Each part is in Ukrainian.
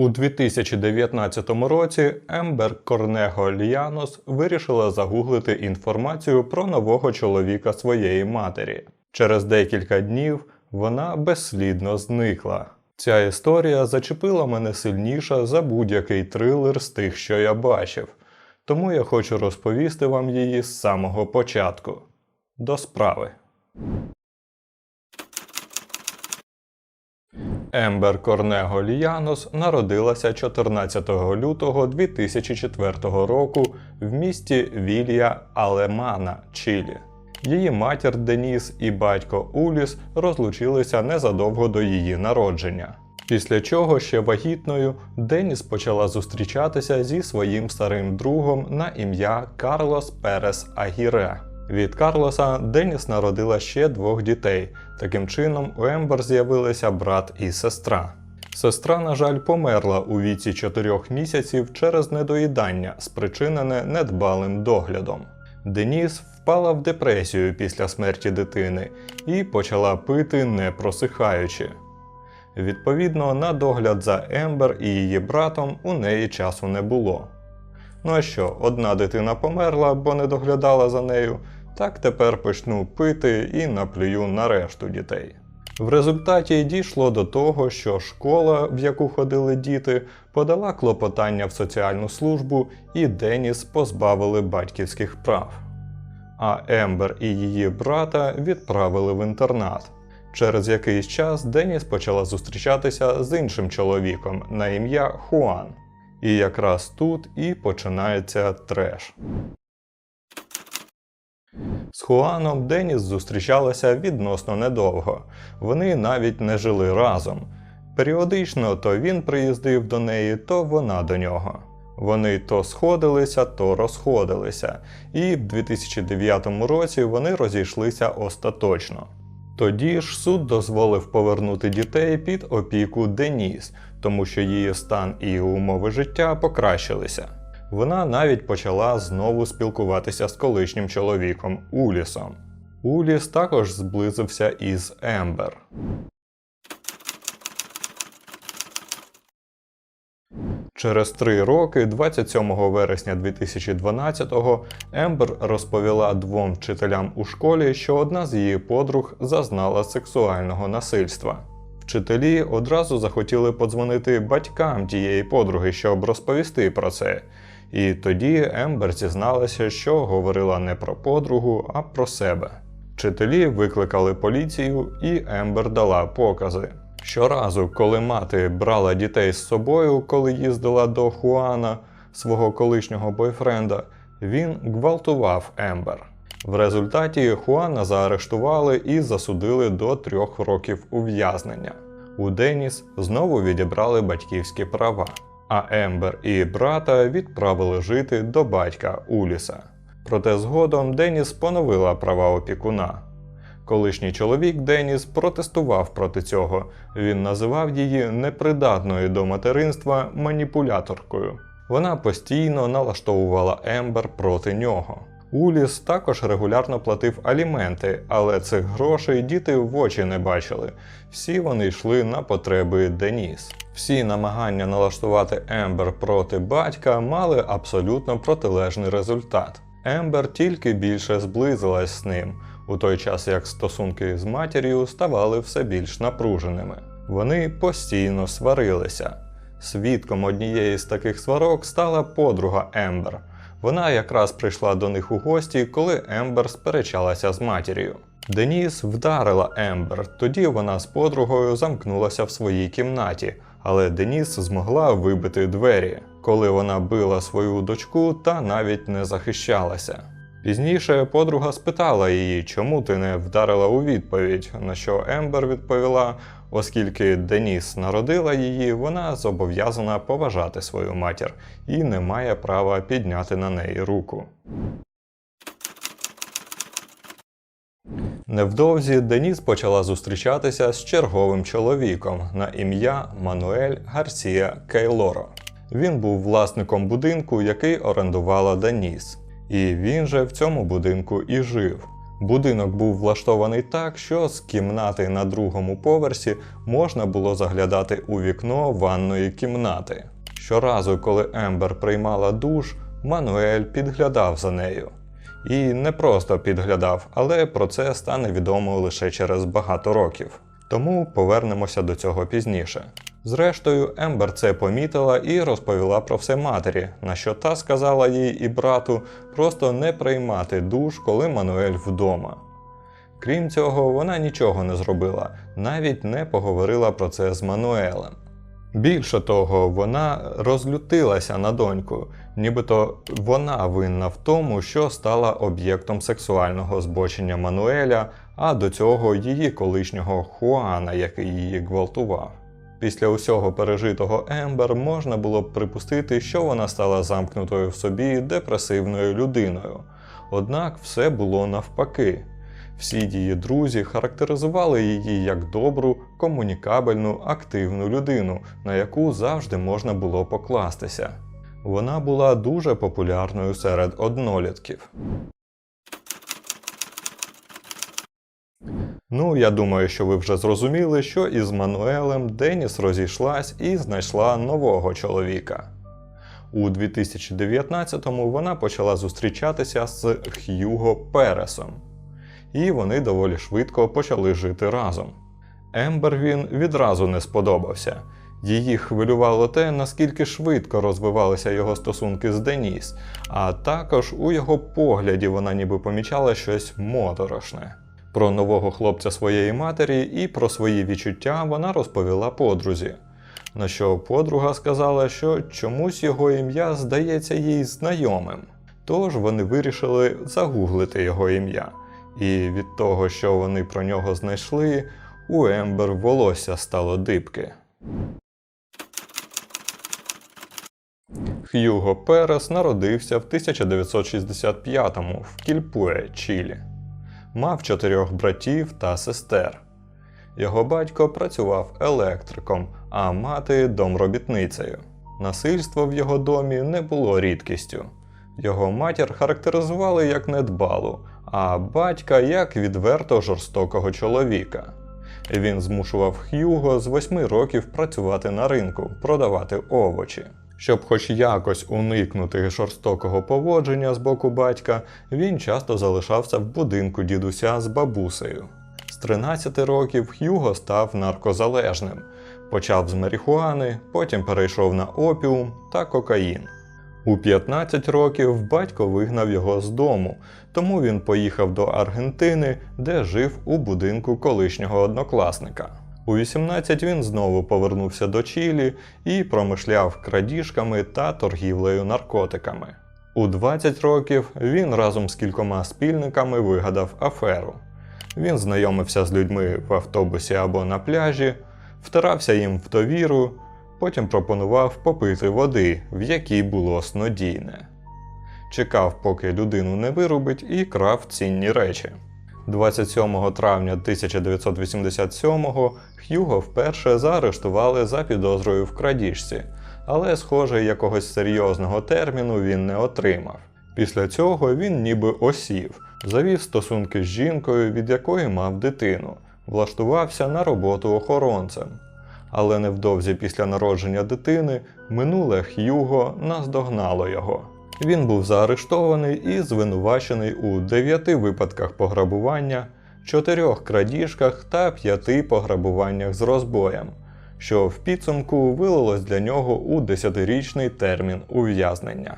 У 2019 році Ембер Корнего Ліанос вирішила загуглити інформацію про нового чоловіка своєї матері. Через декілька днів вона безслідно зникла. Ця історія зачепила мене сильніше за будь-який трилер з тих, що я бачив, тому я хочу розповісти вам її з самого початку. До справи. Ембер Корнего Ліянос народилася 14 лютого 2004 року в місті Вілья Алемана, Чилі. Її матір Деніс і батько Уліс розлучилися незадовго до її народження. Після чого ще вагітною Деніс почала зустрічатися зі своїм старим другом на ім'я Карлос Перес Агіре. Від Карлоса Деніс народила ще двох дітей. Таким чином, у Ембер з'явилися брат і сестра. Сестра, на жаль, померла у віці 4 місяців через недоїдання, спричинене недбалим доглядом. Деніс впала в депресію після смерті дитини і почала пити не просихаючи. Відповідно, на догляд за Ембер і її братом у неї часу не було. Ну а що, одна дитина померла, бо не доглядала за нею, так тепер почну пити і наплюю на решту дітей. В результаті дійшло до того, що школа, в яку ходили діти, подала клопотання в соціальну службу і Деніс позбавили батьківських прав. А Ембер і її брата відправили в інтернат. Через якийсь час Деніс почала зустрічатися з іншим чоловіком на ім'я Хуан. І якраз тут і починається треш. З Хуаном Деніс зустрічалася відносно недовго. Вони навіть не жили разом. Періодично то він приїздив до неї, то вона до нього. Вони то сходилися, то розходилися, і в 2009 році вони розійшлися остаточно. Тоді ж суд дозволив повернути дітей під опіку Деніс, тому що її стан і умови життя покращилися. Вона навіть почала знову спілкуватися з колишнім чоловіком Улісом. Уліс також зблизився із Ембер. Через три роки, 27 вересня 2012-го, Ембер розповіла двом вчителям у школі, що одна з її подруг зазнала сексуального насильства. Вчителі одразу захотіли подзвонити батькам тієї подруги, щоб розповісти про це. І тоді Ембер зізналася, що говорила не про подругу, а про себе. Вчителі викликали поліцію, і Ембер дала покази. Щоразу, коли мати брала дітей з собою, коли їздила до Хуана, свого колишнього бойфренда, він гвалтував Ембер. В результаті Хуана заарештували і засудили до трьох років ув'язнення. У Деніс знову відібрали батьківські права, а Ембер і брата відправили жити до батька Уліса. Проте згодом Деніс поновила права опікуна. Колишній чоловік Деніс протестував проти цього. Він називав її непридатною до материнства маніпуляторкою. Вона постійно налаштовувала Ембер проти нього. Уліс також регулярно платив аліменти, але цих грошей діти в очі не бачили. Всі вони йшли на потреби Деніс. Всі намагання налаштувати Ембер проти батька мали абсолютно протилежний результат. Ембер тільки більше зблизилась з ним, у той час як стосунки з матір'ю ставали все більш напруженими. Вони постійно сварилися. Свідком однієї з таких сварок стала подруга Ембер. Вона якраз прийшла до них у гості, коли Ембер сперечалася з матір'ю. Деніс вдарила Ембер, тоді вона з подругою замкнулася в своїй кімнаті, але Деніс змогла вибити двері, коли вона била свою дочку та навіть не захищалася. Пізніше подруга спитала її, чому ти не вдарила у відповідь, на що Ембер відповіла, оскільки Деніс народила її, вона зобов'язана поважати свою матір і не має права підняти на неї руку. Невдовзі Деніс почала зустрічатися з черговим чоловіком на ім'я Мануель Гарсія Кейлоро. Він був власником будинку, який орендувала Деніс. І він же в цьому будинку і жив. Будинок був влаштований так, що з кімнати на другому поверсі можна було заглядати у вікно ванної кімнати. Щоразу, коли Ембер приймала душ, Мануель підглядав за нею. І не просто підглядав, але про це стане відомо лише через багато років. Тому повернемося до цього пізніше. Зрештою, Ембер це помітила і розповіла про все матері, на що та сказала їй і брату просто не приймати душ, коли Мануель вдома. Крім цього, вона нічого не зробила, навіть не поговорила про це з Мануелем. Більше того, вона розлютилася на доньку, нібито вона винна в тому, що стала об'єктом сексуального збочення Мануеля, а до цього її колишнього Хуана, який її гвалтував. Після усього пережитого Ембер можна було б припустити, що вона стала замкнутою в собі депресивною людиною. Однак все було навпаки. Всі її друзі характеризували її як добру, комунікабельну, активну людину, на яку завжди можна було покластися. Вона була дуже популярною серед однолітків. Ну, я думаю, що ви вже зрозуміли, що із Мануелем Деніс розійшлась і знайшла нового чоловіка. У 2019-му вона почала зустрічатися з Х'юго Пересом, і вони доволі швидко почали жити разом. Ембер він відразу не сподобався. Її хвилювало те, наскільки швидко розвивалися його стосунки з Деніс, а також у його погляді вона ніби помічала щось моторошне. Про нового хлопця своєї матері і про свої відчуття вона розповіла подрузі. На що подруга сказала, що чомусь його ім'я здається їй знайомим. Тож вони вирішили загуглити його ім'я. І від того, що вони про нього знайшли, у Ембер волосся стало дибки. Х'юго Перес народився в 1965-му в Кільпуе, Чилі. Мав чотирьох братів та сестер. Його батько працював електриком, а мати домробітницею. Насильство в його домі не було рідкістю. Його матір характеризували як недбалу, а батька як відверто жорстокого чоловіка. Він змушував Х'юго з восьми років працювати на ринку, продавати овочі. Щоб хоч якось уникнути жорстокого поводження з боку батька, він часто залишався в будинку дідуся з бабусею. З 13 років Х'юго став наркозалежним, почав з марихуани, потім перейшов на опіум та кокаїн. У 15 років батько вигнав його з дому, тому він поїхав до Аргентини, де жив у будинку колишнього однокласника. У 18 він знову повернувся до Чилі і промишляв крадіжками та торгівлею наркотиками. У 20 років він разом з кількома спільниками вигадав аферу. Він знайомився з людьми в автобусі або на пляжі, втирався їм в довіру, потім пропонував попити води, в якій було снодійне. Чекав, поки людину не вирубить, і крав цінні речі. 27 травня 1987-го Х'юго вперше заарештували за підозрою в крадіжці, але, схоже, якогось серйозного терміну він не отримав. Після цього він ніби осів, завів стосунки з жінкою, від якої мав дитину, влаштувався на роботу охоронцем. Але невдовзі після народження дитини минуле Х'юго наздогнало його. Він був заарештований і звинувачений у дев'яти випадках пограбування, чотирьох крадіжках та п'яти пограбуваннях з розбоєм, що в підсумку вилилось для нього у 10-річний термін ув'язнення.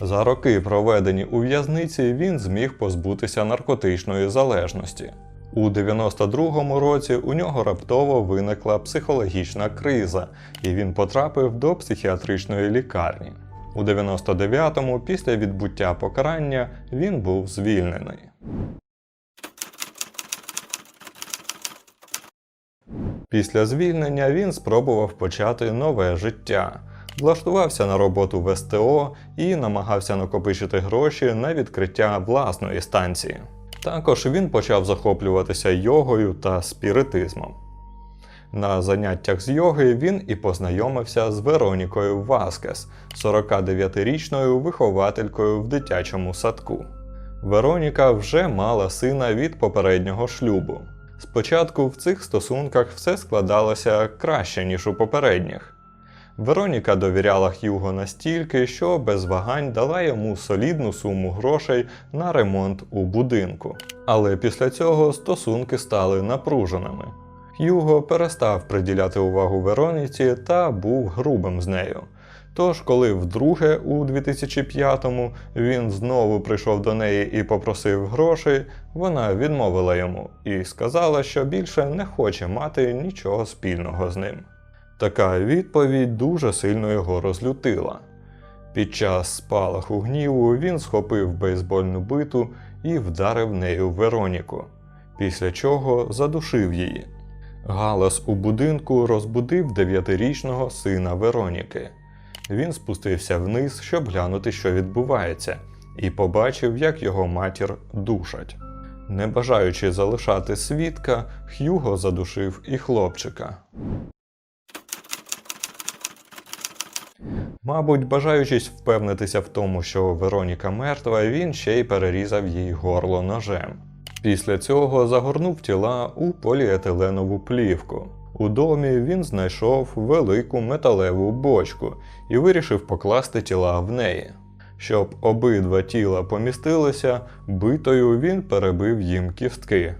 За роки, проведені у в'язниці, він зміг позбутися наркотичної залежності. У 92-му році у нього раптово виникла психологічна криза, і він потрапив до психіатричної лікарні. У 99-му, після відбуття покарання, він був звільнений. Після звільнення він спробував почати нове життя. Влаштувався на роботу в СТО і намагався накопичити гроші на відкриття власної станції. Також він почав захоплюватися йогою та спіритизмом. На заняттях з йоги він і познайомився з Веронікою Васкес, 49-річною вихователькою в дитячому садку. Вероніка вже мала сина від попереднього шлюбу. Спочатку в цих стосунках все складалося краще, ніж у попередніх. Вероніка довіряла Х'юго настільки, що без вагань дала йому солідну суму грошей на ремонт у будинку. Але після цього стосунки стали напруженими. Х'юго перестав приділяти увагу Вероніці та був грубим з нею. Тож, коли вдруге у 2005-му він знову прийшов до неї і попросив грошей, вона відмовила йому і сказала, що більше не хоче мати нічого спільного з ним. Така відповідь дуже сильно його розлютила. Під час спалаху гніву він схопив бейсбольну биту і вдарив нею Вероніку, після чого задушив її. Галас у будинку розбудив дев'ятирічного сина Вероніки. Він спустився вниз, щоб глянути, що відбувається, і побачив, як його матір душать. Не бажаючи залишати свідка, Х'юго задушив і хлопчика. Мабуть, бажаючись впевнитися в тому, що Вероніка мертва, він ще й перерізав їй горло ножем. Після цього загорнув тіла у поліетиленову плівку. У домі він знайшов велику металеву бочку і вирішив покласти тіла в неї. Щоб обидва тіла помістилися, битою він перебив їм кістки.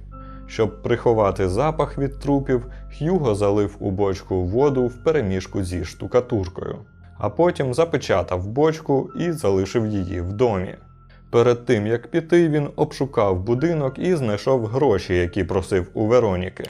Щоб приховати запах від трупів, Х'юго залив у бочку воду в перемішку зі штукатуркою, а потім запечатав бочку і залишив її в домі. Перед тим як піти, він обшукав будинок і знайшов гроші, які просив у Вероніки.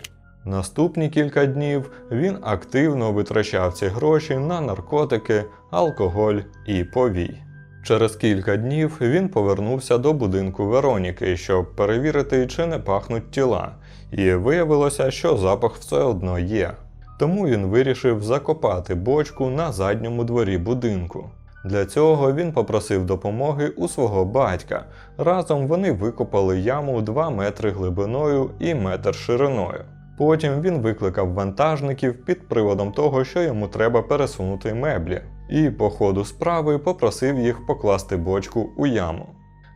Наступні кілька днів він активно витрачав ці гроші на наркотики, алкоголь і повій. Через кілька днів він повернувся до будинку Вероніки, щоб перевірити, чи не пахнуть тіла, і виявилося, що запах все одно є. Тому він вирішив закопати бочку на задньому дворі будинку. Для цього він попросив допомоги у свого батька. Разом вони викопали яму 2 метри глибиною і метр шириною. Потім він викликав вантажників під приводом того, що йому треба пересунути меблі, і по ходу справи попросив їх покласти бочку у яму.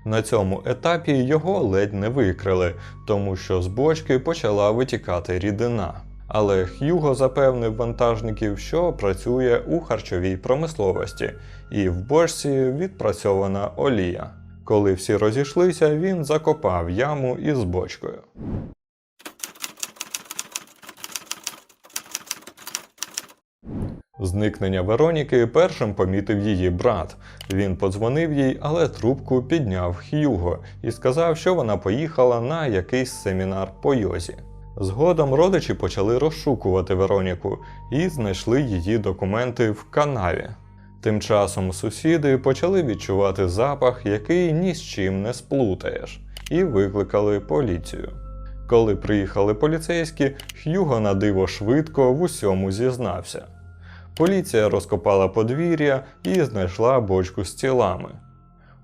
На цьому етапі його ледь не викрили, тому що з бочки почала витікати рідина. Але Х'юго запевнив вантажників, що працює у харчовій промисловості, і в бочці відпрацьована олія. Коли всі розійшлися, він закопав яму із бочкою. Зникнення Вероніки першим помітив її брат. Він подзвонив їй, але трубку підняв Х'юго і сказав, що вона поїхала на якийсь семінар по йозі. Згодом родичі почали розшукувати Вероніку і знайшли її документи в канаві. Тим часом сусіди почали відчувати запах, який ні з чим не сплутаєш, і викликали поліцію. Коли приїхали поліцейські, Х'юго на диво швидко в усьому зізнався. Поліція розкопала подвір'я і знайшла бочку з тілами.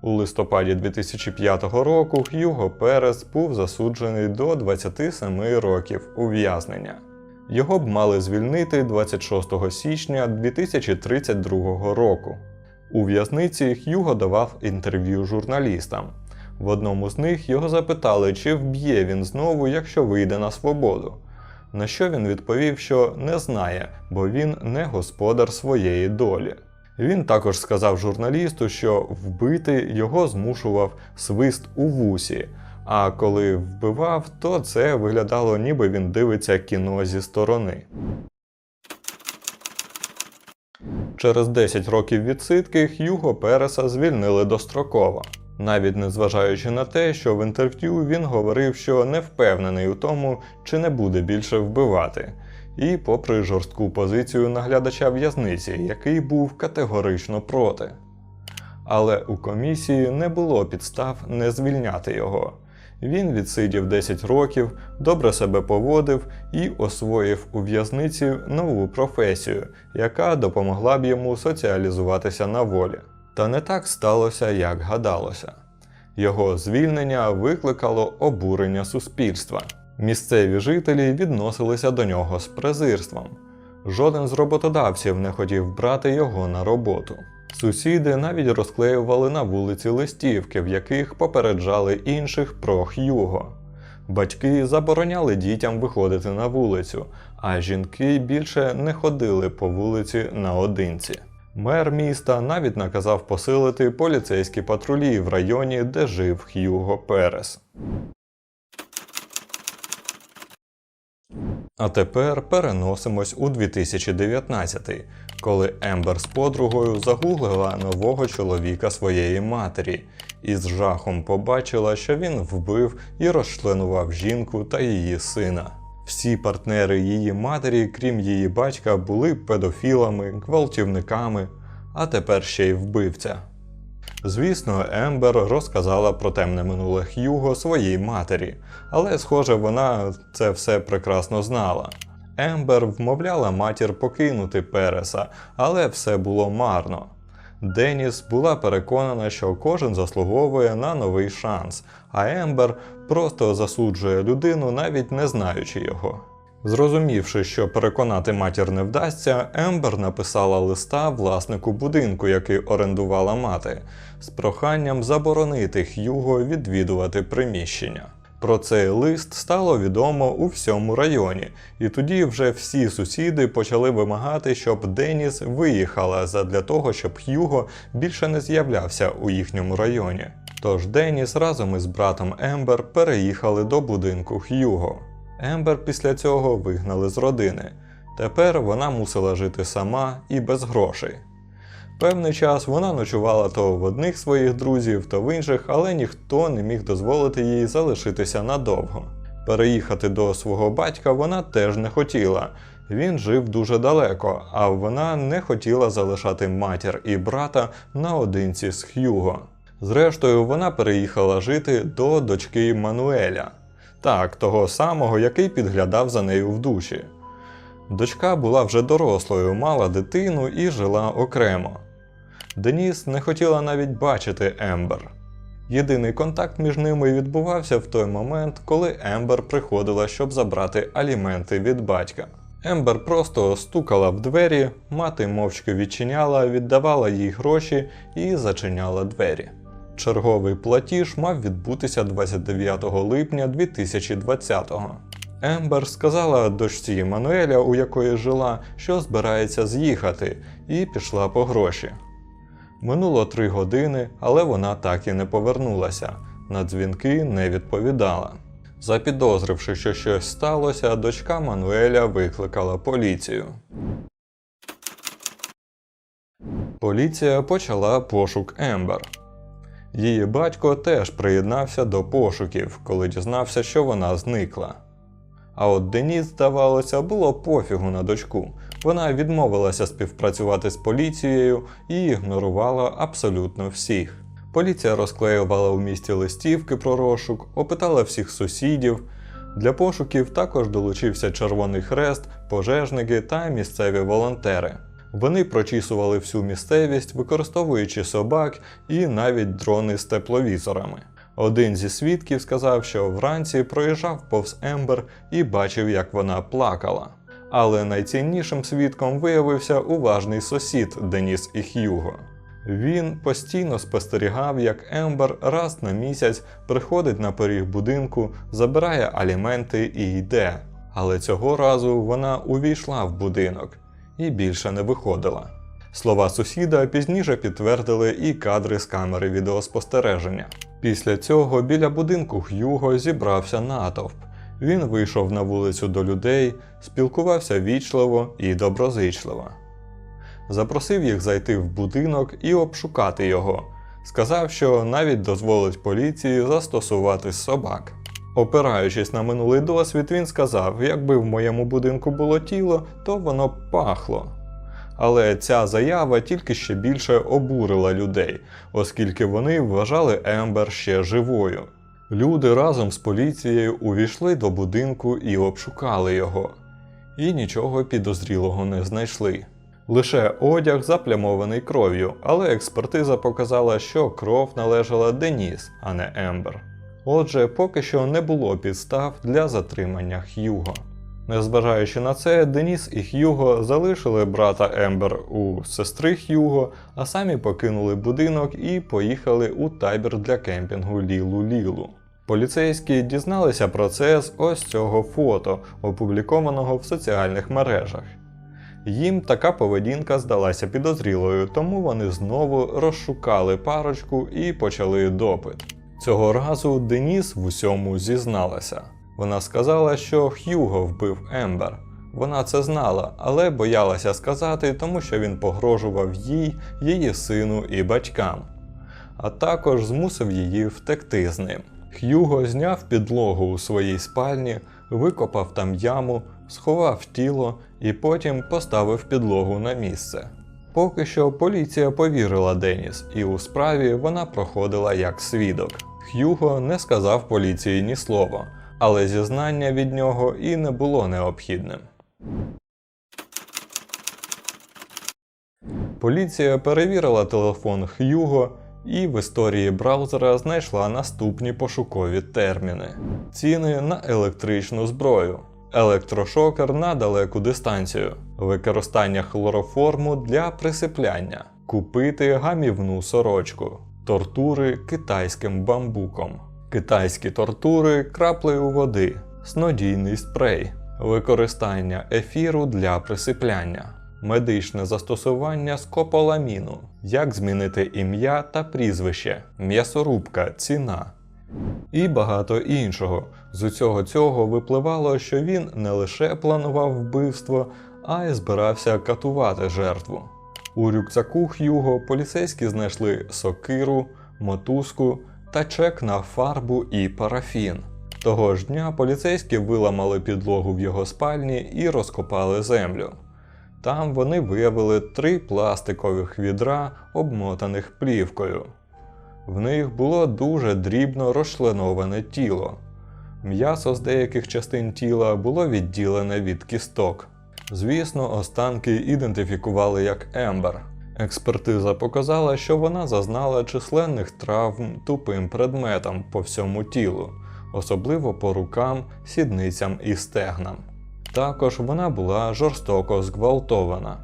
У листопаді 2005 року Х'юго Перес був засуджений до 27 років ув'язнення. Його б мали звільнити 26 січня 2032 року. У в'язниці Х'юго давав інтерв'ю журналістам. В одному з них його запитали, чи вб'є він знову, якщо вийде на свободу. На що він відповів, що не знає, бо він не господар своєї долі. Він також сказав журналісту, що вбити його змушував свист у вусі, а коли вбивав, то це виглядало, ніби він дивиться кіно зі сторони. Через 10 років відсидки Х'юго Переса звільнили достроково. Навіть незважаючи на те, що в інтерв'ю він говорив, що не впевнений у тому, чи не буде більше вбивати, і попри жорстку позицію наглядача в'язниці, який був категорично проти. Але у комісії не було підстав не звільняти його. Він відсидів 10 років, добре себе поводив і освоїв у в'язниці нову професію, яка допомогла б йому соціалізуватися на волі. Та не так сталося, як гадалося. Його звільнення викликало обурення суспільства. Місцеві жителі відносилися до нього з презирством. Жоден з роботодавців не хотів брати його на роботу. Сусіди навіть розклеювали на вулиці листівки, в яких попереджали інших про Х'юго. Батьки забороняли дітям виходити на вулицю, а жінки більше не ходили по вулиці наодинці. Мер міста навіть наказав посилити поліцейські патрулі в районі, де жив Х'юго Перес. А тепер переносимось у 2019, коли Ембер з подругою загуглила нового чоловіка своєї матері і з жахом побачила, що він вбив і розчленував жінку та її сина. Всі партнери її матері, крім її батька, були педофілами, гвалтівниками, а тепер ще й вбивця. Звісно, Ембер розказала про темне минуле Х'юго своїй матері, але, схоже, вона це все прекрасно знала. Ембер вмовляла матір покинути Переса, але все було марно. Деніс була переконана, що кожен заслуговує на новий шанс, а Ембер просто засуджує людину, навіть не знаючи його. Зрозумівши, що переконати матір не вдасться, Ембер написала листа власнику будинку, який орендувала мати, з проханням заборонити Х'юго відвідувати приміщення. Про цей лист стало відомо у всьому районі, і тоді вже всі сусіди почали вимагати, щоб Деніс виїхала задля того, щоб Х'юго більше не з'являвся у їхньому районі. Тож Деніс разом із братом Ембер переїхали до будинку Х'юго. Ембер після цього вигнали з родини. Тепер вона мусила жити сама і без грошей. Певний час вона ночувала то в одних своїх друзів, то в інших, але ніхто не міг дозволити їй залишитися надовго. Переїхати до свого батька вона теж не хотіла. Він жив дуже далеко, а вона не хотіла залишати матір і брата наодинці з Х'юго. Зрештою, вона переїхала жити до дочки Мануеля, так, того самого, який підглядав за нею в душі. Дочка була вже дорослою, мала дитину і жила окремо. Деніс не хотіла навіть бачити Ембер. Єдиний контакт між ними відбувався в той момент, коли Ембер приходила, щоб забрати аліменти від батька. Ембер просто стукала в двері, мати мовчки відчиняла, віддавала їй гроші і зачиняла двері. Черговий платіж мав відбутися 29 липня 2020-го. Ембер сказала дочці Мануеля, у якої жила, що збирається з'їхати, і пішла по гроші. Минуло три години, але вона так і не повернулася. На дзвінки не відповідала. Запідозривши, що щось сталося, дочка Мануеля викликала поліцію. Поліція почала пошук Ембер. Її батько теж приєднався до пошуків, коли дізнався, що вона зникла. А от Деніс, здавалося, було пофігу на дочку. Вона відмовилася співпрацювати з поліцією і ігнорувала абсолютно всіх. Поліція розклеювала у місті листівки про розшук, опитала всіх сусідів. Для пошуків також долучився Червоний Хрест, пожежники та місцеві волонтери. Вони прочісували всю місцевість, використовуючи собак і навіть дрони з тепловізорами. Один зі свідків сказав, що вранці проїжджав повз Ембер і бачив, як вона плакала. Але найціннішим свідком виявився уважний сусід Деніс і Х'юго. Він постійно спостерігав, як Ембер раз на місяць приходить на поріг будинку, забирає аліменти і йде. Але цього разу вона увійшла в будинок і більше не виходила. Слова сусіда пізніше підтвердили і кадри з камери відеоспостереження. Після цього біля будинку Х'юго зібрався натовп. Він вийшов на вулицю до людей, спілкувався вічливо і доброзичливо. Запросив їх зайти в будинок і обшукати його. Сказав, що навіть дозволить поліції застосувати собак. Опираючись на минулий досвід, він сказав: якби в моєму будинку було тіло, то воно пахло. Але ця заява тільки ще більше обурила людей, оскільки вони вважали Ембер ще живою. Люди разом з поліцією увійшли до будинку і обшукали його, і нічого підозрілого не знайшли. Лише одяг заплямований кров'ю, але експертиза показала, що кров належала Деніс, а не Ембер. Отже, поки що не було підстав для затримання Х'юго. Незважаючи на це, Деніс і Х'юго залишили брата Ембер у сестри Х'юго, а самі покинули будинок і поїхали у табір для кемпінгу Лілу Лілу. Поліцейські дізналися про це з ось цього фото, опублікованого в соціальних мережах. Їм така поведінка здалася підозрілою, тому вони знову розшукали парочку і почали допит. Цього разу Деніс в усьому зізналася. Вона сказала, що Х'юго вбив Ембер. Вона це знала, але боялася сказати, тому що він погрожував їй, її сину і батькам, а також змусив її втекти з ним. Х'юго зняв підлогу у своїй спальні, викопав там яму, сховав тіло і потім поставив підлогу на місце. Поки що поліція повірила Деніс, і у справі вона проходила як свідок. Х'юго не сказав поліції ні слова, але зізнання від нього і не було необхідним. Поліція перевірила телефон Х'юго і в історії браузера знайшла наступні пошукові терміни: ціни на електричну зброю, електрошокер на далеку дистанцію, використання хлороформу для присипляння, купити гамівну сорочку, тортури китайським бамбуком, китайські тортури краплею води, снодійний спрей, використання ефіру для присипляння. Медичне застосування скополаміну, як змінити ім'я та прізвище, м'ясорубка, ціна і багато іншого. З усього цього випливало, що він не лише планував вбивство, а й збирався катувати жертву. У рюкзаку Х'юго поліцейські знайшли сокиру, мотузку та чек на фарбу і парафін. Того ж дня поліцейські виламали підлогу в його спальні і розкопали землю. Там вони виявили три пластикових відра, обмотаних плівкою. В них було дуже дрібно розчленоване тіло. М'ясо з деяких частин тіла було відділене від кісток. Звісно, останки ідентифікували як Ембер. Експертиза показала, що вона зазнала численних травм тупим предметом по всьому тілу, особливо по рукам, сідницям і стегнам. Також вона була жорстоко зґвалтована.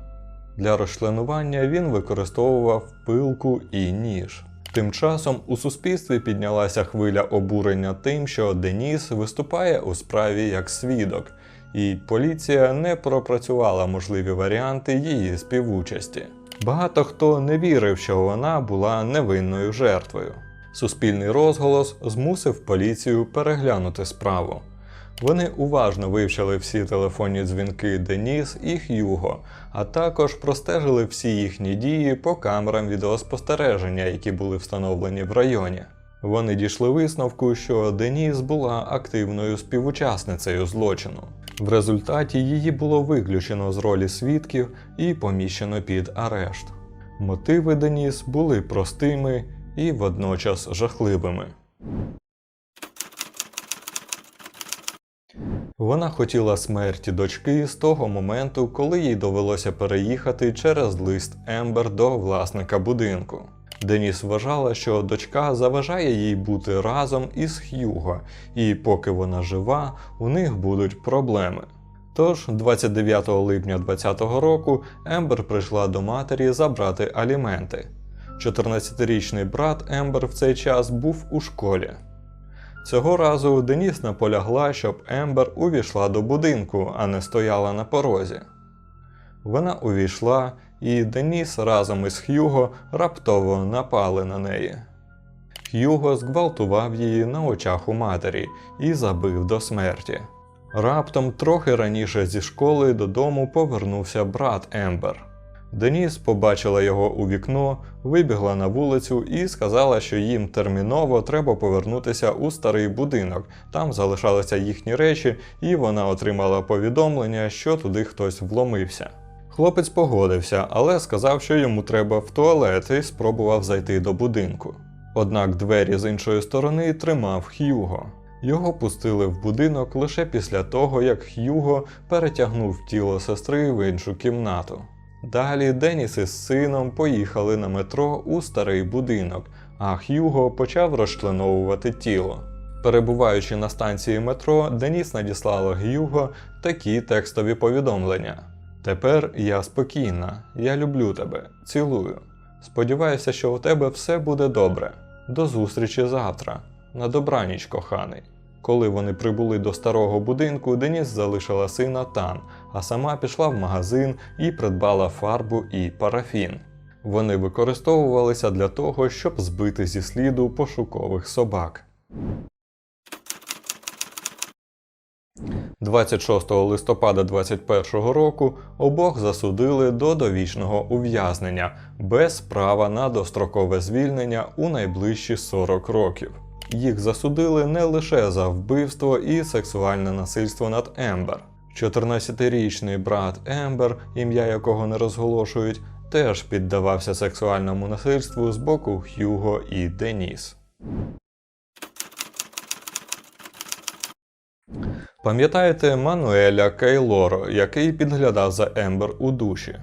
Для розчленування він використовував пилку і ніж. Тим часом у суспільстві піднялася хвиля обурення тим, що Деніс виступає у справі як свідок, і поліція не пропрацювала можливі варіанти її співучасті. Багато хто не вірив, що вона була невинною жертвою. Суспільний розголос змусив поліцію переглянути справу. Вони уважно вивчили всі телефонні дзвінки Деніс і Х'юго, а також простежили всі їхні дії по камерам відеоспостереження, які були встановлені в районі. Вони дійшли висновку, що Деніс була активною співучасницею злочину. В результаті її було виключено з ролі свідків і поміщено під арешт. Мотиви Деніс були простими і водночас жахливими. Вона хотіла смерті дочки з того моменту, коли їй довелося переїхати через лист Ембер до власника будинку. Деніс вважала, що дочка заважає їй бути разом із Х'юго, і поки вона жива, у них будуть проблеми. Тож, 29 липня 2020 року Ембер прийшла до матері забрати аліменти. 14-річний брат Ембер в цей час був у школі. Цього разу Деніс наполягла, щоб Ембер увійшла до будинку, а не стояла на порозі. Вона увійшла, і Деніс разом із Х'юго раптово напали на неї. Х'юго зґвалтував її на очах у матері і забив до смерті. Раптом трохи раніше зі школи додому повернувся брат Ембер. Деніс побачила його у вікно, вибігла на вулицю і сказала, що їм терміново треба повернутися у старий будинок. Там залишалися їхні речі, і вона отримала повідомлення, що туди хтось вломився. Хлопець погодився, але сказав, що йому треба в туалет і спробував зайти до будинку. Однак двері з іншої сторони тримав Х'юго. Його пустили в будинок лише після того, як Х'юго перетягнув тіло сестри в іншу кімнату. Далі Деніс із сином поїхали на метро у старий будинок, а Х'юго почав розчленовувати тіло. Перебуваючи на станції метро, Деніс надіслала Гюго такі текстові повідомлення. Тепер я спокійна, я люблю тебе, цілую. Сподіваюся, що у тебе все буде добре. До зустрічі завтра. На добраніч, коханий. Коли вони прибули до старого будинку, Деніс залишила сина там, а сама пішла в магазин і придбала фарбу і парафін. Вони використовувалися для того, щоб збити зі сліду пошукових собак. 26 листопада 2021 року обох засудили до довічного ув'язнення без права на дострокове звільнення у найближчі 40 років. Їх засудили не лише за вбивство і сексуальне насильство над Ембер. 14-річний брат Ембер, ім'я якого не розголошують, теж піддавався сексуальному насильству з боку Х'юго і Деніс. Пам'ятаєте Мануеля Кейлоро, який підглядав за Ембер у душі?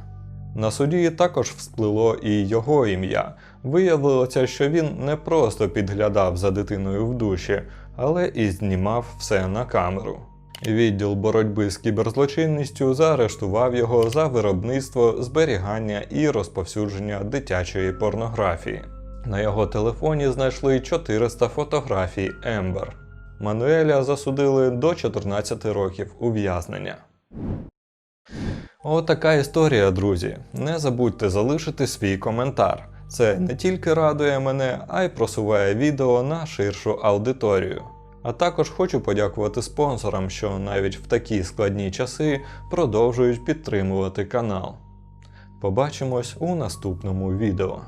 На суді також всплило і його ім'я. Виявилося, що він не просто підглядав за дитиною в душі, але і знімав все на камеру. Відділ боротьби з кіберзлочинністю заарештував його за виробництво, зберігання і розповсюдження дитячої порнографії. На його телефоні знайшли 400 фотографій Ембер. Мануеля засудили до 14 років ув'язнення. Отака історія, друзі. Не забудьте залишити свій коментар. Це не тільки радує мене, а й просуває відео на ширшу аудиторію. А також хочу подякувати спонсорам, що навіть в такі складні часи продовжують підтримувати канал. Побачимось у наступному відео.